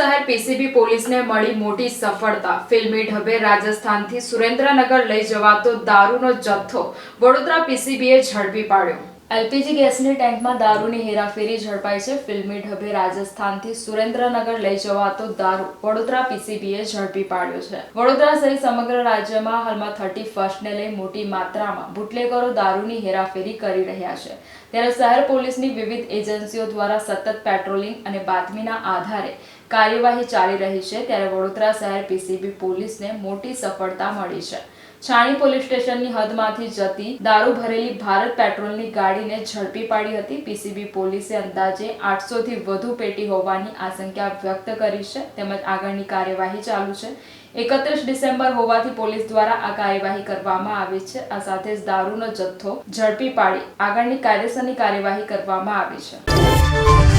શહેર પીસીબી પોલીસને મળી મોટી સફળતા. ફિલ્મી ઢબે રાજસ્થાનથી સુરેન્દ્રનગર લઈ જવાતો દારૂનો જથ્થો વડોદરા પીસીબીએ ઝડપી પાડ્યો. એલપીજી ગેસની ટેન્કમાં દારૂની હેરાફેરી ઝડપાઈ છે. ફિલ્મી ઢબે રાજસ્થાનથી સુરેન્દ્રનગર લઈ જવાતો દારૂ વડોદરા પીસીબીએ ઝડપી પાડ્યો છે. વડોદરા સહિત સમગ્ર રાજ્યમાં હાલમાં થર્ટી ફર્સ્ટને લઈ મોટી માત્રામાં બુટલેગરો દારૂની હેરાફેરી કરી રહ્યા છે. ત્યારે શહેર પોલીસની વિવિધ એજન્સીઓ દ્વારા સતત પેટ્રોલિંગ અને બાતમીના આધારે કાર્યવાહી ચાલી રહી છે. ત્યારે વડોદરા શહેર પીસીબી પોલીસને મોટી સફળતા મળી છે. છાણી પોલીસ સ્ટેશનની હદમાંથી જતી દારૂ ભરેલી ભારત પેટ્રોલની ગાડીને ઝડપી પાડી હતી. પીસીબી પોલીસે અંદાજે આઠસોથી વધુ પેટી હોવાની આશંકા વ્યક્ત કરી છે. તેમજ આગળની કાર્યવાહી ચાલુ છે. એકત્રીસ ડિસેમ્બર હોવાથી પોલીસ દ્વારા આ કાર્યવાહી કરવામાં આવી છે. આ સાથે જ દારૂનો જથ્થો ઝડપી પાડી આગળની કાયદેસરની કાર્યવાહી કરવામાં આવી છે.